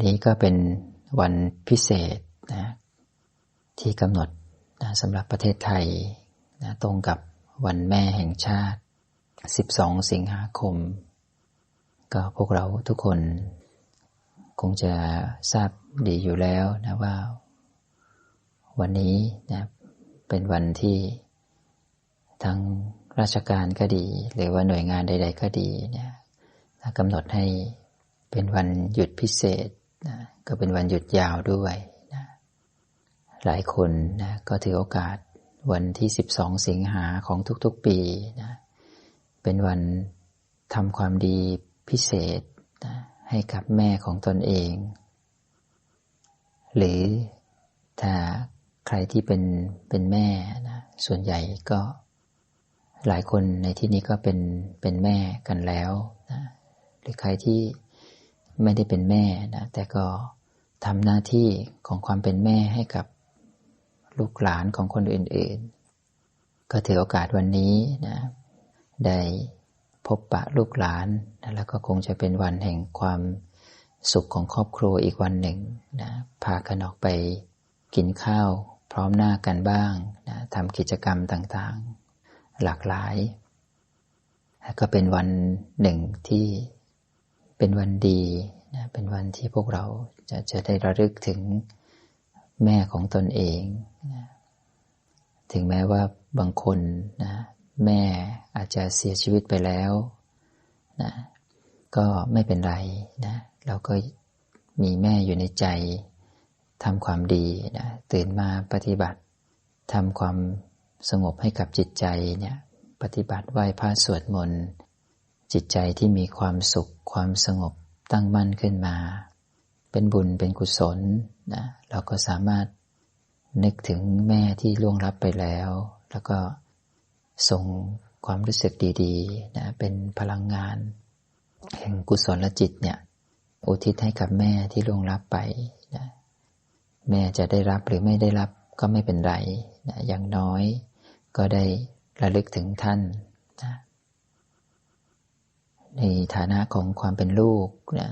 นนี้ก็เป็นวันพิเศษนะที่กำหนดนะสำหรับประเทศไทยนะตรงกับวันแม่แห่งชาติ 12 สิงหาคม ก็พวกเราทุกคนคงจะทราบดีอยู่แล้วนะว่า วันนี้นะเป็นวันที่ทั้งราชการก็ดี หรือว่าหน่วยงานใด ๆ ก็ดีเนี่ยกำหนดให้เป็นวันหยุดพิเศษ นะก็เป็นวันหยุดยาวด้วยนะหลายคนนะก็ถือโอกาสวันที่ 12 สิงหาของทุกๆปีนะเป็นวันทำความดีพิเศษนะให้กับแม่ของตนเอง หรือถ้าใครที่เป็นเป็นแม่นะส่วนใหญ่ก็หลายคนในที่นี้ก็เป็นเป็นแม่กันแล้วนะหรือใครที่ ไม่ได้เป็นแม่นะแต่ก็ทำหน้าที่ของความเป็นแม่ให้กับลูกหลานของคนอื่น ๆ ก็ถือโอกาสวันนี้นะได้พบปะลูกหลานนะแล้วก็คงจะเป็นวันแห่งความสุขของครอบครัวอีกวันหนึ่งนะพากันออกไปกินข้าวพร้อมหน้ากันบ้างนะทำกิจกรรมต่างๆ หลากหลาย ก็เป็นวันหนึ่งที่ เป็นวันดีนะเป็นวันที่พวกเราจะจะได้ระลึกถึงแม่ของตนเองนะถึงแม้ว่าบางคนนะแม่อาจจะเสียชีวิตไปแล้วนะก็ไม่เป็นไรนะเราก็มีแม่อยู่ในใจทำความดีนะตื่นมาปฏิบัติทำความสงบให้กับจิตใจเนี่ยปฏิบัติไหว้พระสวดมนต์จิตใจที่มีความสุข ความสงบตั้งมั่นขึ้นมา เป็นบุญเป็นกุศลนะเราก็สามารถนึกถึงแม่ที่ล่วงลับไปแล้ว แล้วก็ส่งความรู้สึกดีๆนะเป็นพลังงาน แห่งกุศลจิตเนี่ย อุทิศให้กับแม่ที่ล่วงลับไปนะแม่จะได้รับหรือไม่ได้รับก็ไม่เป็นไรนะอย่างน้อยก็ได้ระลึกถึงท่านนะ ในฐานะของความเป็นลูกนะ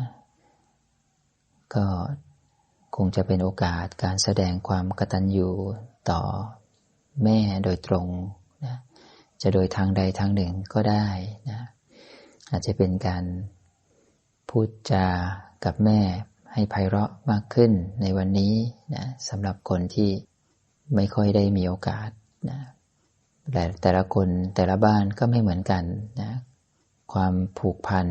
ก็คงจะเป็นโอกาสการแสดงความกตัญญูต่อแม่โดยตรงนะจะโดยทางใดทางหนึ่งก็ได้นะอาจจะเป็นการพูดจากับแม่ให้ไพเราะมากขึ้นในวันนี้นะสำหรับคนที่ไม่ค่อยได้มีโอกาสนะแต่แต่ละคนแต่ละบ้านก็ไม่เหมือนกันนะ ความผูกพัน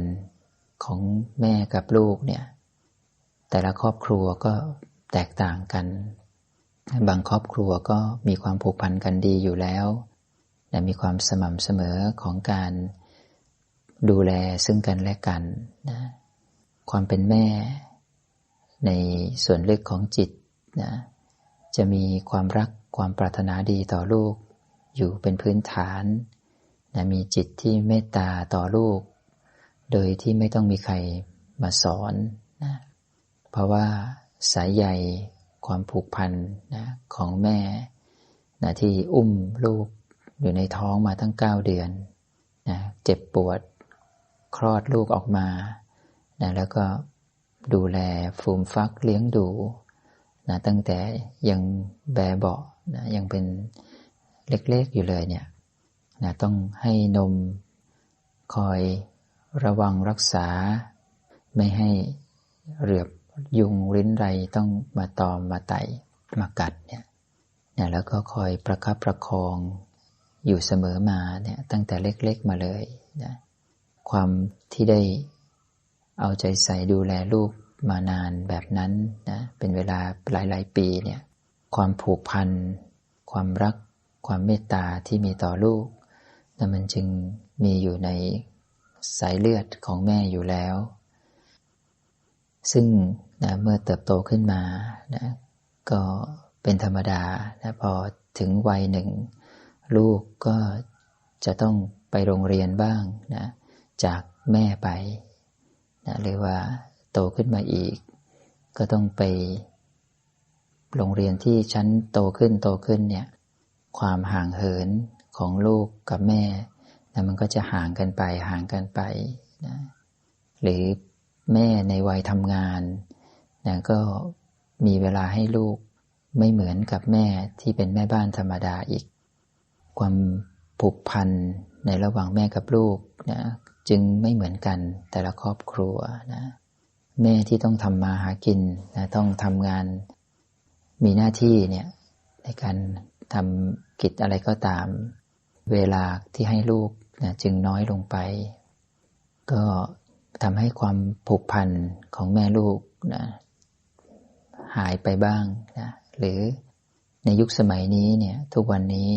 ของแม่กับลูกเนี่ย แต่ละครอบครัวก็แตกต่างกัน บางครอบครัวก็มีความผูกพันกันดีอยู่แล้วแต่มีความสม่ำเสมอของการดูแลซึ่งกันและกันนะความเป็นแม่ในส่วนลึกของจิตนะจะมีความรักความปรารถนาดีต่อลูก อยู่เป็นพื้นฐาน นะมีจิตที่เมตตาต่อลูก โดยที่ไม่ต้องมีใครมาสอนนะเพราะว่าสายใยความผูกพันนะของแม่นะที่อุ้มลูกอยู่ในท้องมาตั้งเก้าเดือนนะเจ็บปวดคลอดลูกออกมานะแล้วก็ดูแลฟูมฟักเลี้ยงดูนะตั้งแต่ยังแบเบาะนะยังเป็นเล็กๆอยู่เลยเนี่ย นะต้องให้นมคอยระวังรักษา ไม่ให้เหลือบยุงริ้นไรต้องมาตอมมาไตมากัดเนี่ยนะแล้วก็คอยประคับประคองอยู่เสมอมาเนี่ยตั้งแต่เล็กๆมาเลยนะความที่ได้เอาใจใส่ดูแลลูกมานานแบบนั้นนะเป็นเวลาหลาย ๆ ปีเนี่ยความผูกพัน ความรัก ความเมตตาที่มีต่อลูก นะมันจึงมีอยู่ในสายเลือดของแม่อยู่แล้ว ซึ่งนะเมื่อเติบโตขึ้นมานะก็เป็นธรรมดานะพอถึงวัยหนึ่ง ลูกก็จะต้องไปโรงเรียนบ้างนะจากแม่ไปนะหรือว่าโตขึ้นมาอีก ก็ต้องไป โรงเรียนที่ชั้นโตขึ้นโตขึ้นเนี่ย ความห่างเหิน ของลูกกับแม่นะมันก็จะห่างกันไปห่างกันไปนะหรือแม่ในวัยทำงานนะก็มีเวลาให้ลูกไม่เหมือนกับแม่ที่เป็นแม่บ้านธรรมดาอีก ความผูกพันในระหว่างแม่กับลูกนะจึงไม่เหมือนกันแต่ละครอบครัวนะแม่ที่ต้องทำมาหากินนะต้องทำงานมีหน้าที่เนี่ยในการทำกิจอะไรก็ตาม เวลาที่ให้ลูกนะจึงน้อยลงไป ก็ทำให้ความผูกพันของแม่ลูกนะหายไปบ้างนะหรือในยุคสมัยนี้เนี่ยทุกวันนี้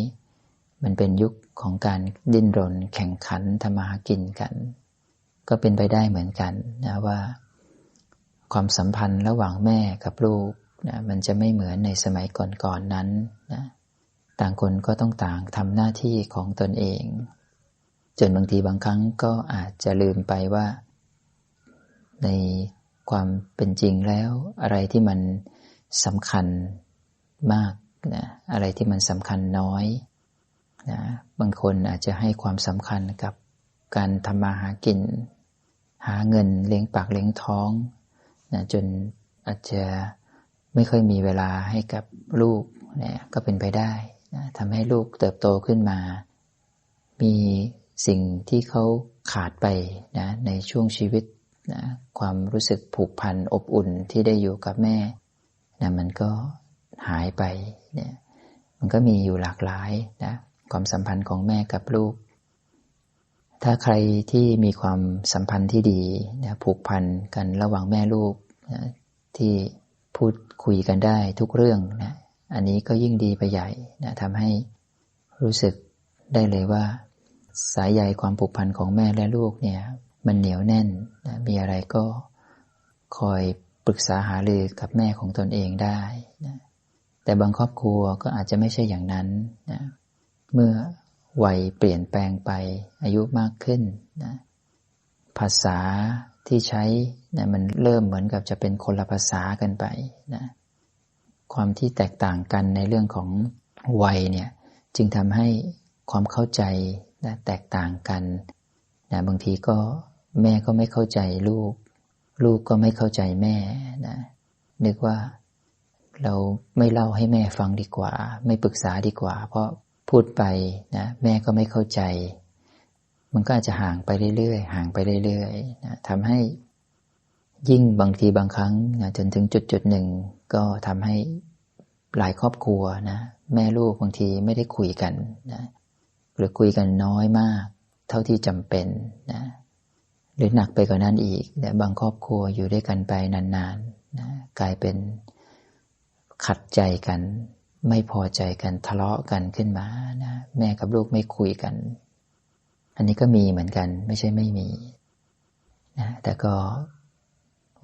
มันเป็นยุคของการดิ้นรนแข่งขันทำมาหากินกัน ก็เป็นไปได้เหมือนกันนะว่า ความสัมพันธ์ระหว่างแม่กับลูกนะมันจะไม่เหมือนในสมัยก่อนๆนนั้นนะ ต่างคนก็ต้องต่างทำหน้าที่ของตนเอง จนบางทีบางครั้งก็อาจจะลืมไปว่า ในความเป็นจริงแล้ว อะไรที่มันสำคัญมากนะอะไรที่มันสำคัญน้อยนะบางคนอาจจะให้ความสำคัญกับการทำมาหากิน หาเงินเลี้ยงปากเลี้ยงท้องนะจนอาจจะไม่ค่อยมีเวลาให้กับลูกเนี่ยก็เป็นไปได้ นะทำให้ลูกเติบโตขึ้นมา มีสิ่งที่เขาขาดไปนะในช่วงชีวิตนะความรู้สึกผูกพันอบอุ่นที่ได้อยู่กับแม่นะมันก็หายไปเนี่ยมันก็มีอยู่หลากหลายนะความสัมพันธ์ของแม่กับลูก ถ้าใครที่มีความสัมพันธ์ที่ดีนะผูกพันกันระหว่างแม่ลูกนะที่พูดคุยกันได้ทุกเรื่องนะ อันนี้ก็ยิ่งดีไปใหญ่นะทำให้รู้สึกได้เลยว่า สายใยความผูกพันของแม่และลูกเนี่ยมันเหนียวแน่นนะมีอะไรก็คอยปรึกษาหารือกับแม่ของตนเองได้นะแต่บางครอบครัวก็อาจจะไม่ใช่อย่างนั้นนะเมื่อวัยเปลี่ยนแปลงไปอายุมากขึ้นนะภาษาที่ใช้นะมันเริ่มเหมือนกับจะเป็นคนละภาษากันไปนะ ความที่แตกต่างกันในเรื่องของวัยเนี่ยจึงทำให้ความเข้าใจนะแตกต่างกันนะบางทีก็แม่ก็ไม่เข้าใจลูก ลูกก็ไม่เข้าใจแม่นะนึกว่าเราไม่เล่าให้แม่ฟังดีกว่า ไม่ปรึกษาดีกว่า เพราะพูดไปนะแม่ก็ไม่เข้าใจ มันก็อาจจะห่างไปเรื่อยๆห่างไปเรื่อยๆนะทำให้ ยิ่งบางทีบางครั้งนะจนถึงจุดจุดหนึ่งก็ทำให้หลายครอบครัวนะแม่ลูกบางทีไม่ได้คุยกันนะหรือคุยกันน้อยมาก เท่าที่จำเป็นนะหรือหนักไปกว่านั้นอีกนะบางครอบครัวอยู่ด้วยกันไปนานๆนะกลายเป็นขัดใจกัน ไม่พอใจกันทะเลาะกันขึ้นมานะแม่กับลูกไม่คุยกัน อันนี้ก็มีเหมือนกันไม่ใช่ไม่มีนะแต่ก็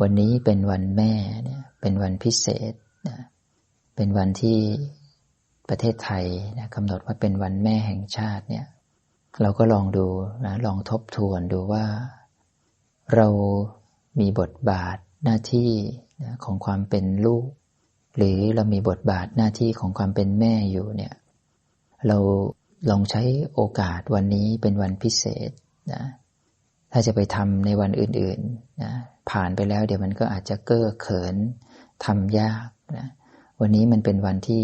วันนี้เป็นวันแม่เนี่ยเป็นวันพิเศษนะเป็นวันที่ประเทศไทยนะกำหนดว่าเป็นวันแม่แห่งชาติเนี่ย เราก็ลองดูนะลองทบทวนดูว่า เรามีบทบาทหน้าที่นะของความเป็นลูก หรือเรามีบทบาทหน้าที่ของความเป็นแม่อยู่เนี่ย เราลองใช้โอกาสวันนี้เป็นวันพิเศษนะถ้าจะไปทำในวันอื่นๆนะ ผ่านไปแล้ว เดี๋ยวมันก็อาจจะเก้อเขินทำยากนะวันนี้มันเป็นวันที่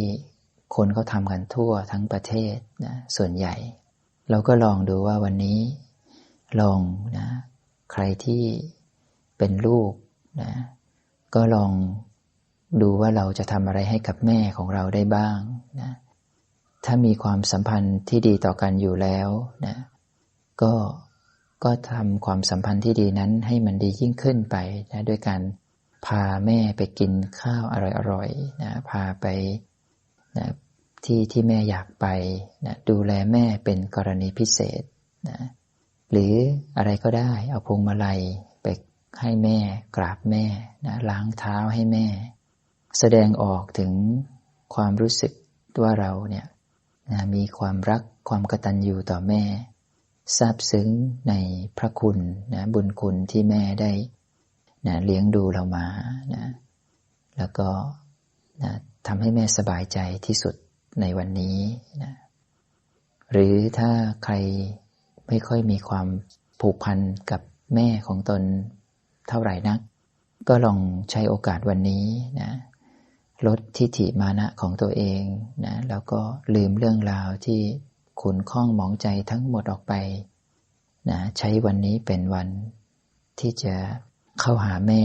คนเขาทำกันทั่วทั้งประเทศนะส่วนใหญ่ เราก็ลองดูว่าวันนี้ลองนะใครที่เป็นลูกนะก็ลองดูว่าเราจะทำอะไรให้กับแม่ของเราได้บ้างนะถ้ามีความสัมพันธ์ที่ดีต่อกันอยู่แล้วนะก็ ก็ทำความสัมพันธ์ที่ดีนั้นให้มันดียิ่งขึ้นไปนะด้วยการพาแม่ไปกินข้าวอร่อยๆนะพาไปนะที่ที่แม่อยากไปนะดูแลแม่เป็นกรณีพิเศษนะหรืออะไรก็ได้เอาพวงมาลัยไปให้แม่กราบแม่นะล้างเท้าให้แม่ แสดงออกถึงความรู้สึกว่าเราเนี่ยนะมีความรักความกตัญญูต่อแม่ ซาบซึ้งในพระคุณนะบุญคุณที่แม่ได้นะเลี้ยงดูเรามานะแล้วก็นะทำให้แม่สบายใจที่สุดในวันนี้นะหรือถ้าใครไม่ค่อยมีความผูกพันกับแม่ของตนเท่าไหร่นัก ก็ลองใช้โอกาสวันนี้นะลดทิฏฐิมานะของตัวเองนะแล้วก็ลืมเรื่องราวที่ ขุนข้องหมองใจทั้งหมดออกไปนะใช้วันนี้เป็นวันที่จะเข้าหาแม่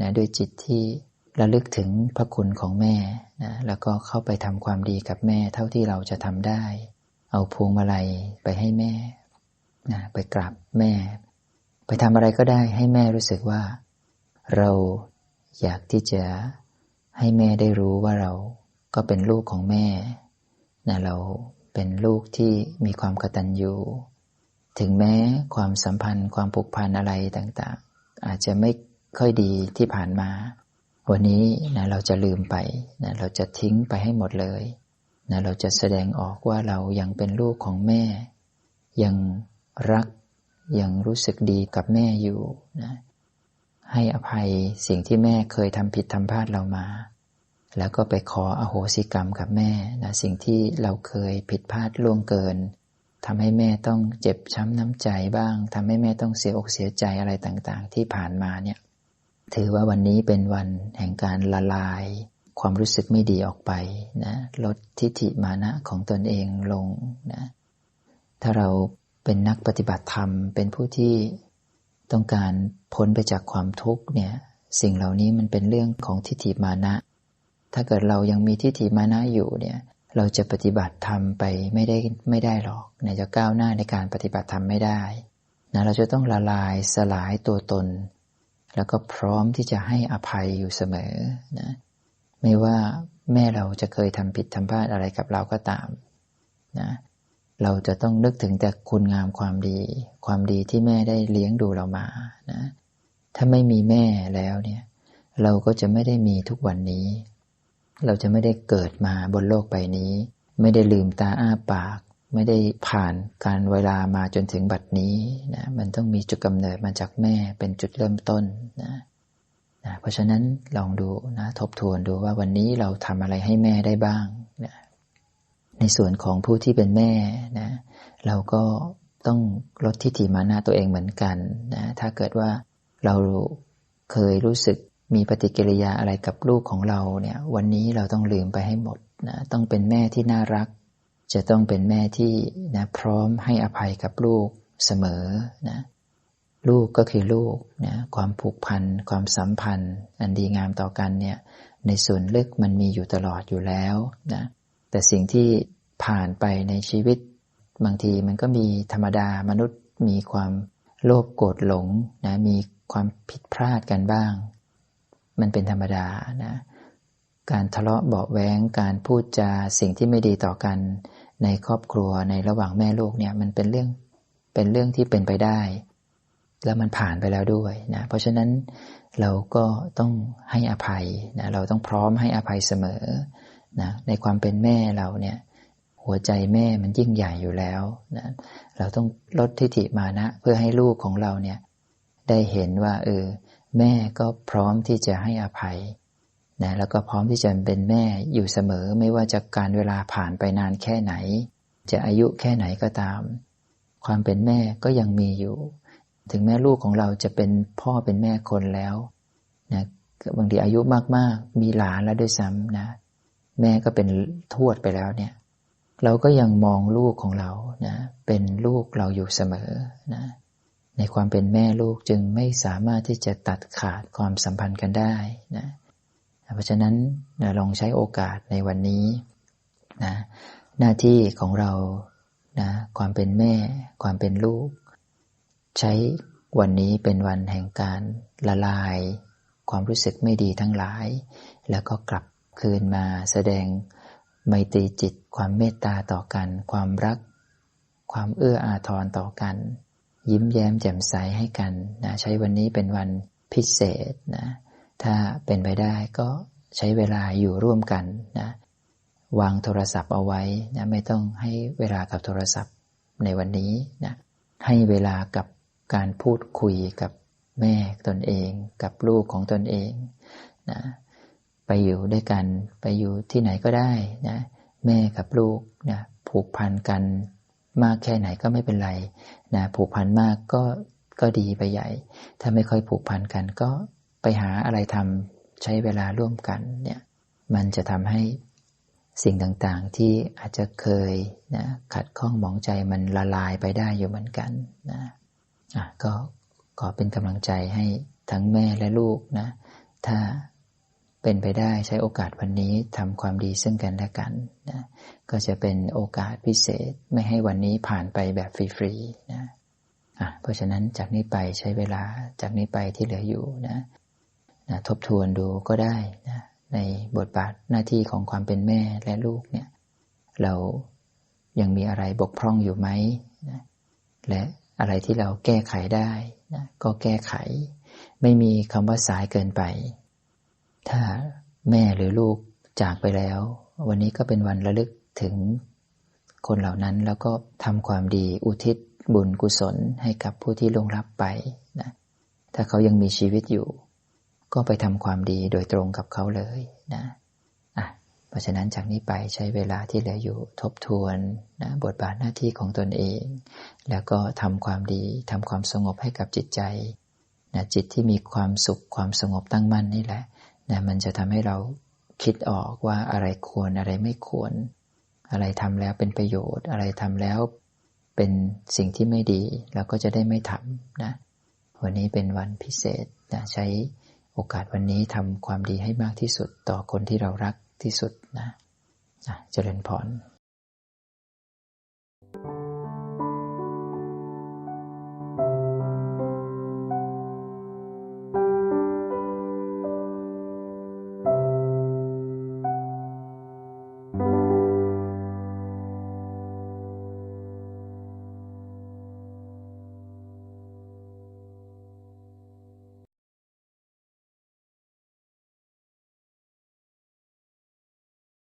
นะด้วยจิตที่ระลึกถึงพระคุณของแม่นะแล้วก็เข้าไปทำความดีกับแม่เท่าที่เราจะทำได้ เอาพวงมาลัยไปให้แม่นะไปกราบแม่ ไปทำอะไรก็ได้ให้แม่รู้สึกว่า เราอยากที่จะให้แม่ได้รู้ว่าเราก็เป็นลูกของแม่นะเรา เป็นลูกที่มีความกตัญญูถึงแม้ความสัมพันธ์ความผูกพันอะไรต่างๆ อาจจะไม่ค่อยดีที่ผ่านมา วันนี้นะเราจะลืมไปนะเราจะทิ้งไปให้หมดเลยนะเราจะแสดงออกว่าเรายังเป็นลูกของแม่ ยังรักยังรู้สึกดีกับแม่อยู่นะให้อภัยสิ่งที่แม่เคยทำผิดทำพลาดเรามา แล้วก็ไปขออโหสิกรรมกับแม่นะสิ่งที่เราเคยผิดพลาดล่วงเกินทำให้แม่ต้องเจ็บช้ำน้ำใจบ้างทำให้แม่ต้องเสียอกเสียใจอะไรต่างๆ ที่ผ่านมาเนี่ยถือว่าวันนี้เป็นวันแห่งการละลาย ความรู้สึกไม่ดีออกไปนะลดทิฏฐิมานะของตนเองลงนะถ้าเราเป็นนักปฏิบัติธรรม เป็นผู้ที่ต้องการพ้นไปจากความทุกข์เนี่ยสิ่งเหล่านี้มันเป็นเรื่องของทิฏฐิมานะ ถ้าเกิดเรายังมีทิฏฐิมานะอยู่เนี่ยเราจะปฏิบัติธรรมไปไม่ได้ไม่ได้หรอกนจะก้าวหน้าในการปฏิบัติธรรมไม่ได้นะเราจะต้องละลายสลายตัวตน แล้วก็พร้อมที่จะให้อภัยอยู่เสมอนะไม่ว่าแม่เราจะเคยทำผิดทำพลาดอะไรกับเราก็ตามนะเราจะต้องนึกถึงแต่คุณงามความดี ความดีที่แม่ได้เลี้ยงดูเรามานะถ้าไม่มีแม่แล้วเนี่ย เราก็จะไม่ได้มีทุกวันนี้ เราจะไม่ได้เกิดมาบนโลกใบนี้ ไม่ได้ลืมตาอ้าปาก ไม่ได้ผ่านการเวลามาจนถึงบัดนี้นะมันต้องมีจุดกำเนิดมาจากแม่เป็นจุดเริ่มต้นนะนะเพราะฉะนั้นลองดูนะทบทวนดูว่าวันนี้เราทำอะไรให้แม่ได้บ้างนะในส่วนของผู้ที่เป็นแม่นะเราก็ต้องลดทิฏฐิมานะตัวเองเหมือนกันนะถ้าเกิดว่าเราเคยรู้สึก มีปฏิกิริยาอะไรกับลูกของเราเนี่ย วันนี้เราต้องลืมไปให้หมดนะต้องเป็นแม่ที่น่ารัก จะต้องเป็นแม่ที่นะพร้อมให้อภัยกับลูกเสมอนะลูกก็คือลูกนะความผูกพัน ความสัมพันธ์ อันดีงามต่อกันเนี่ย ในส่วนลึกมันมีอยู่ตลอดอยู่แล้วนะแต่สิ่งที่ผ่านไปในชีวิต บางทีมันก็มีธรรมดามนุษย์มีความโลภโกรธหลงนะมีความผิดพลาดกันบ้าง มันเป็นธรรมดานะการทะเลาะเบาแวงการพูดจาสิ่งที่ไม่ดีต่อกันในครอบครัวในระหว่างแม่ลูกเนี่ยมันเป็นเรื่องเป็นเรื่องที่เป็นไปได้ แล้วมันผ่านไปแล้วด้วยนะเพราะฉะนั้นเราก็ต้องให้อภัยนะเราต้องพร้อมให้อภัยเสมอนะในความเป็นแม่เราเนี่ยหัวใจแม่มันยิ่งใหญ่อยู่แล้วนะเราต้องลดทิฏฐิมานะ เพื่อให้ลูกของเราเนี่ยได้เห็นว่าเออ แม่ก็พร้อมที่จะให้อภัยนะแล้วก็พร้อมที่จะเป็นแม่อยู่เสมอ ไม่ว่าจะการเวลาผ่านไปนานแค่ไหน จะอายุแค่ไหนก็ตาม ความเป็นแม่ก็ยังมีอยู่ ถึงแม่ลูกของเราจะเป็นพ่อเป็นแม่คนแล้วนะบางทีอายุมากๆ มีหลานแล้วด้วยซ้ำนะ แม่ก็เป็นทวดไปแล้วเนี่ย เราก็ยังมองลูกของเรานะเป็นลูกเราอยู่เสมอนะ ในความเป็นแม่ลูกจึงไม่สามารถที่จะตัดขาดความสัมพันธ์กันได้นะเพราะฉะนั้นนะลองใช้โอกาสในวันนี้นะหน้าที่ของเรานะความเป็นแม่ ความเป็นลูก ใช้วันนี้เป็นวันแห่งการละลาย ความรู้สึกไม่ดีทั้งหลาย แล้วก็กลับคืนมาแสดงไมตรีจิต ความเมตตาต่อกัน ความรัก ความเอื้ออาทรต่อกัน ยิ้มแย้มแจ่มใสให้กันนะใช้วันนี้เป็นวันพิเศษนะถ้าเป็นไปได้ก็ใช้เวลาอยู่ร่วมกันนะวางโทรศัพท์เอาไว้นะไม่ต้องให้เวลากับโทรศัพท์ในวันนี้นะให้เวลากับการพูดคุยกับแม่ตนเอง กับลูกของตนเองนะไปอยู่ด้วยกันไปอยู่ที่ไหนก็ได้นะแม่กับลูกนะผูกพันกัน มากแค่ไหนก็ไม่เป็นไรนะผูกพันมากก็ก็ดีไปใหญ่ ถ้าไม่ค่อยผูกพันกันก็ไปหาอะไรทำใช้เวลาร่วมกันเนี่ยมันจะทำให้สิ่งต่างๆที่อาจจะเคยนะขัดข้องหมองใจมันละลายไปได้อยู่เหมือนกันนะอะก็ขอเป็นกำลังใจให้ทั้งแม่และลูกนะ ถ้า เป็นไปได้ใช้โอกาสวันนี้ทำความดีซึ่งกันและกันนะก็จะเป็นโอกาสพิเศษไม่ให้วันนี้ผ่านไปแบบฟรีๆนะอะเพราะฉะนั้นจากนี้ไปใช้เวลาจากนี้ไปที่เหลืออยู่นะนะทบทวนดูก็ได้นะในบทบาทหน้าที่ของความเป็นแม่และลูกเนี่ยเรายังมีอะไรบกพร่องอยู่ไหมนะและอะไรที่เราแก้ไขได้นะก็แก้ไข ไม่มีคำว่าสายเกินไป ถ้าแม่หรือลูกจากไปแล้ว วันนี้ก็เป็นวันระลึกถึงคนเหล่านั้นแล้วก็ทำความดีอุทิศบุญกุศลให้กับผู้ที่ลงรับไปนะถ้าเขายังมีชีวิตอยู่ ก็ไปทำความดีโดยตรงกับเขาเลยนะอะเพราะฉะนั้นจากนี้ไปใช้เวลาที่เหลืออยู่ทบทวนนะบทบาทหน้าที่ของตนเอง แล้วก็ทำความดีทำความสงบให้กับจิตใจนะจิตที่มีความสุขความสงบตั้งมั่นนี่แหละ นะมันจะทำให้เราคิดออกว่าอะไรควรอะไรไม่ควร อะไรทำแล้วเป็นประโยชน์ อะไรทำแล้วเป็นสิ่งที่ไม่ดี เราก็จะได้ไม่ทำนะวันนี้เป็นวันพิเศษนะใช้โอกาสวันนี้ทำความดีให้มากที่สุดต่อคนที่เรารักที่สุดนะเจริญพร